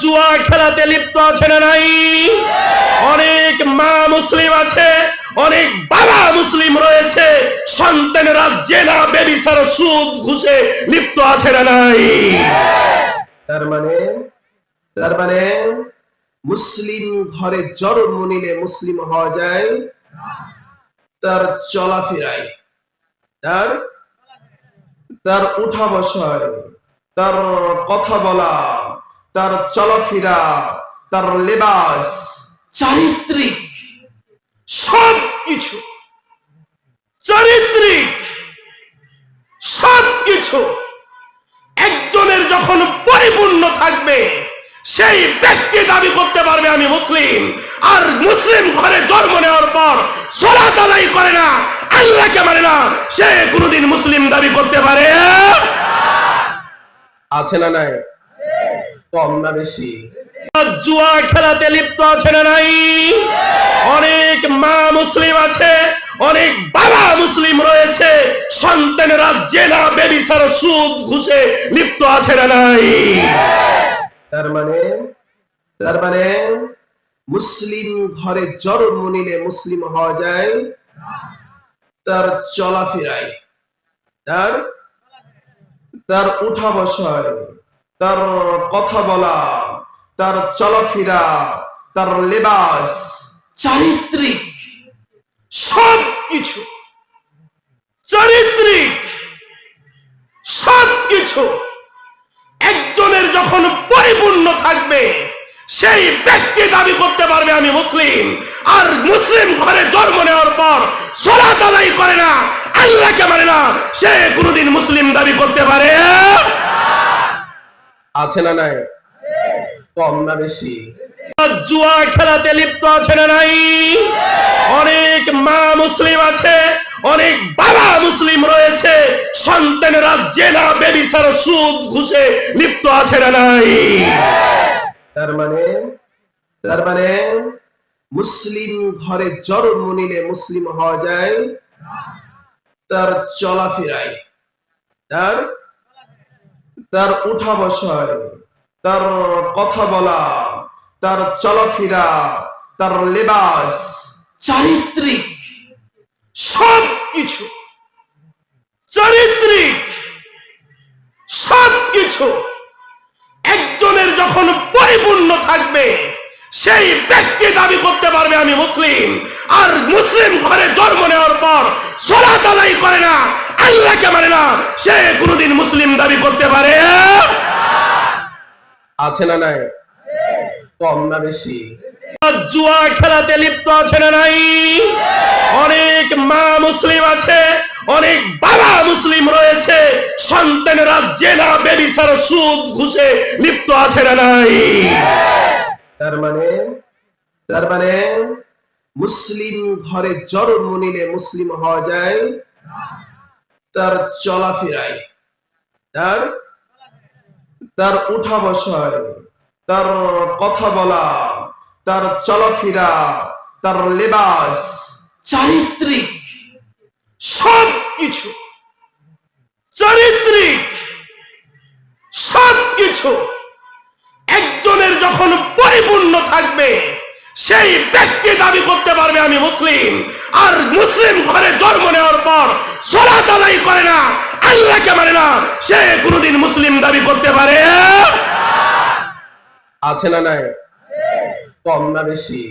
জুয়া খেলাতে লিপ্ত আছে না নাই? অনেক মা মুসলিম আছে, অনেক বাবা মুসলিম রয়েছে। সন্তানেরা জেনা বেবিচার সুদ ঘুষে লিপ্ত আছে না নাই? তার মানে তার মানে মুসলিম ঘরে জন্ম নিলে মুসলিম হওয়া যায় তার চলাফেরায়। তার তার উঠা বসায়, তার কথা বলা। তার চলাফেরা, তার লেবাস, চারিত্রিক সব কিছু চারিত্রিক সব কিছু একজনের যখন পরিপূর্ণ থাকবে, সেই ব্যক্তি দাবি করতে পারবে, আমি মুসলিম। আর মুসলিম ঘরে জন্ম নেওয়ার পর সলাত আদায় করে না, আল্লাহকে মানে না, সে কোনোদিন মুসলিম দাবি করতে পারে? আছে না নাই? কম না বেশি? জুয়া খেলাতে লিপ্ত আছে না নাই? অনেক মা মুসলিম আছে অনেক বাবা মুসলিম রয়েছে। সন্তানেরা জেনা বেবিচার সুদ ঘুষে লিপ্ত আছে না নাই? তার মানে তার মানে মুসলিম ঘরে জন্ম নিলে মুসলিম হওয়া যায় তার চলাফেরায় তার তার উঠা বসায়। তার কথা বলা, তার চলাফেরা, তার লেবাস, চারিত্রিক সব কিছু চারিত্রিক সব কিছু একজনের যখন পরিপূর্ণ থাকবে, সেই ব্যক্তি দাবি করতে পারবে, আমি মুসলিম। আর মুসলিম ঘরে জন্ম নেওয়ার পর সলাত আদায় করে না, আল্লাহকে মানে না, সে কোনোদিন মুসলিম দাবি করতে পারে আছে না নাই? কম না বেশি। জুয়া খেলাতে লিপ্ত আছে না নাই? অনেক মা মুসলিম আছে অনেক বাবা মুসলিম রয়েছে। সন্তানেরা জেনা বেবিচার সুদ ঘুষে লিপ্ত আছে না নাই? তার মানে তার মানে মুসলিম ঘরে জন্ম নিলে মুসলিম হওয়া যায় তার চলাফেরায়। তার তার উঠা বসায়, তার কথা বলা, তার চলাফেরা, তার লেবাস, চারিত্রিক সব কিছু চারিত্রিক সব কিছু একজনের যখন পরিপূর্ণ থাকবে, সেই ব্যক্তি দাবি করতে পারবে আমি মুসলিম। আর মুসলিম ঘরে জন্ম নেওয়ার পর সলাত আদায় করে না, আল্লাহকে মানে না, সে কোনোদিন মুসলিম দাবি করতে পারে। আছে না নাই? কম না বেশি? জুয়া খেলাতে লিপ্ত আছে না নাই? অনেক মা মুসলিম আছে অনেক বাবা মুসলিম রয়েছে। সন্তানেরা জেনা বেবিচার সুদ ঘুষে লিপ্ত আছে না নাই? তার মানে তার মানে মুসলিম ঘরে জন্ম নিলে মুসলিম হওয়া যায় তার চলাফেরায়। তার তার উঠা বসায়, তার কথা বলা, তার চলাফেরা, তার লেবাস, চারিত্রিক সব কিছু চারিত্রিক সব কিছু একজনের যখন পরিপূর্ণ থাকবে সেই ব্যক্তি দাবি করতে পারবে আমি মুসলিম। আর মুসলিম ঘরে জন্ম নেওয়ার পর সোলা তালাই করে না, আল্লাহকে মানে না, সে কোনোদিন মুসলিম দাবি করতে পারে? আছে না নাই? কম না বেশি?